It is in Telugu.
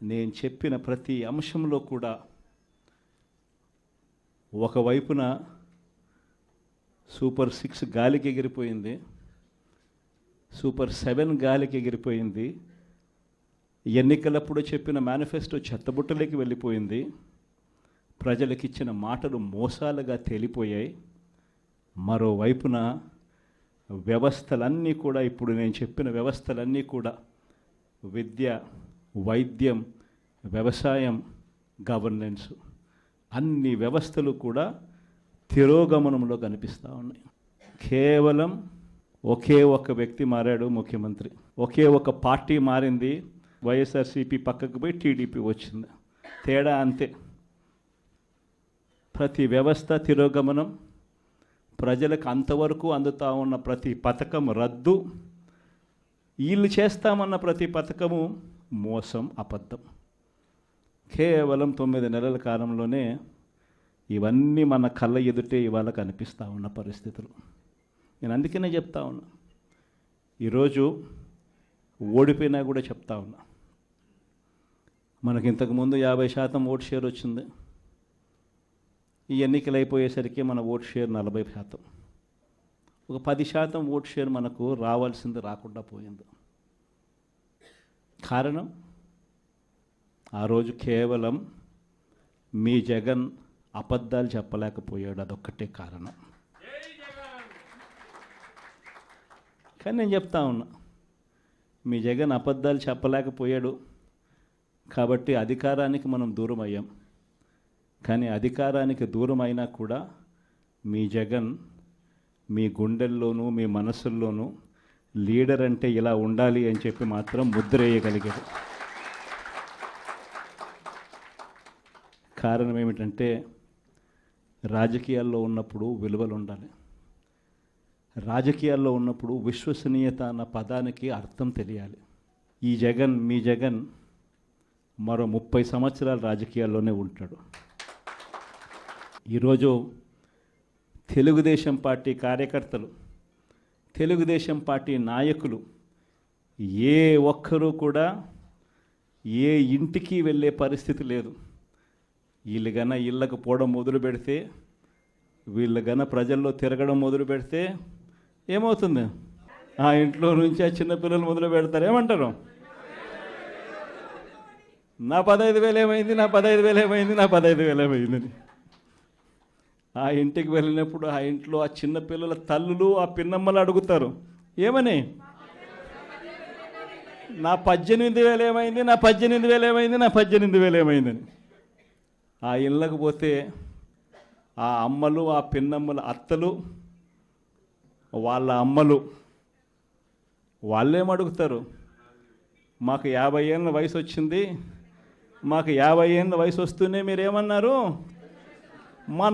నేను చెప్పిన ప్రతి అంశంలో కూడా ఒకవైపున సూపర్ సిక్స్ గాలికి ఎగిరిపోయింది సూపర్ సెవెన్ గాలికి ఎగిరిపోయింది ఎన్నికలప్పుడు చెప్పిన మేనిఫెస్టో చెత్తబుట్టలోకి వెళ్ళిపోయింది ప్రజలకు ఇచ్చిన మాటలు మోసాలుగా తేలిపోయాయి మరోవైపున వ్యవస్థలన్నీ కూడా ఇప్పుడు నేను చెప్పిన వ్యవస్థలన్నీ కూడా విద్య వైద్యం వ్యవసాయం గవర్నెన్స్ అన్ని వ్యవస్థలు కూడా తిరోగమనంలో కనిపిస్తూ ఉన్నాయి. కేవలం ఒకే ఒక వ్యక్తి మారాడు ముఖ్యమంత్రి. ఒకే ఒక పార్టీ మారింది. వైఎస్ఆర్సీపీ పక్కకు పోయి టీడీపీ వచ్చింది. తేడా అంతే. ప్రతి వ్యవస్థ తిరోగమనం ప్రజలకు అంతవరకు అందుతా ఉన్న ప్రతి పథకం రద్దు. వీళ్ళు చేస్తామన్న ప్రతి పథకము మోసం అబద్ధం. కేవలం తొమ్మిది నెలల కాలంలోనే ఇవన్నీ మన కళ్ళ ఎదుటే ఇవాళ కనిపిస్తూ ఉన్న పరిస్థితులు. నేను అందుకనే చెప్తా ఉన్నా. ఈరోజు ఓడిపోయినా కూడా చెప్తా ఉన్నా. మనకి ఇంతకుముందు యాభై శాతం ఓటు షేర్ వచ్చింది. ఈ ఎన్నికలు అయిపోయేసరికి మన ఓటు షేర్ నలభై శాతం. ఒక పది శాతం ఓటు షేర్ మనకు రావాల్సింది రాకుండా పోయింది. కారణం ఆ రోజు కేవలం మీ జగన్ అబద్ధాలు చెప్పలేకపోయాడు. అదొక్కటే కారణం. కానీ నేను చెప్తా ఉన్నా మీ జగన్ అబద్ధాలు చెప్పలేకపోయాడు కాబట్టి అధికారానికి మనం దూరం అయ్యాం. కానీ అధికారానికి దూరం అయినా కూడా మీ జగన్ మీ గుండెల్లోనూ మీ మనసుల్లోనూ లీడర్ అంటే ఇలా ఉండాలి అని చెప్పి మాత్రం ముద్రేయగలిగాడు. కారణం ఏమిటంటే రాజకీయాల్లో ఉన్నప్పుడు విలువలు ఉండాలి. రాజకీయాల్లో ఉన్నప్పుడు విశ్వసనీయత అన్న పదానికి అర్థం తెలియాలి. ఈ జగన్ మీ జగన్ మరో ముప్పై సంవత్సరాలు రాజకీయాల్లోనే ఉంటాడు. ఈరోజు తెలుగుదేశం పార్టీ కార్యకర్తలు తెలుగుదేశం పార్టీ నాయకులు ఏ ఒక్కరూ కూడా ఏ ఇంటికి వెళ్ళే పరిస్థితి లేదు. వీళ్ళు గన ఇళ్ళకు పోవడం మొదలు పెడితే వీళ్ళు గన ప్రజల్లో తిరగడం మొదలు పెడితే ఏమవుతుంది? ఆ ఇంట్లో నుంచి ఆ చిన్నపిల్లలు మొదలు పెడతారు. ఏమంటారు? నా పదహైదు వేలు ఏమైంది? నా పదహైదు వేలు ఏమైంది? నా పదహైదు వేలు ఏమైందని. ఆ ఇంటికి వెళ్ళినప్పుడు ఆ ఇంట్లో ఆ చిన్న పిల్లల తల్లులు ఆ పిన్నమ్మలు అడుగుతారు ఏమని? నా పద్దెనిమిది వేలు ఏమైంది? నా పద్దెనిమిది వేలు ఏమైంది? నా పద్దెనిమిది వేలు ఏమైందని. ఆ ఇళ్ళకు పోతే ఆ అమ్మలు ఆ పిన్నమ్మల అత్తలు వాళ్ళ అమ్మలు వాళ్ళేం అడుగుతారు? మాకు యాభై ఏళ్ళ వయసు వచ్చింది మాకు యాభై ఏళ్ళ వయసు వస్తూనే మీరేమన్నారు? మా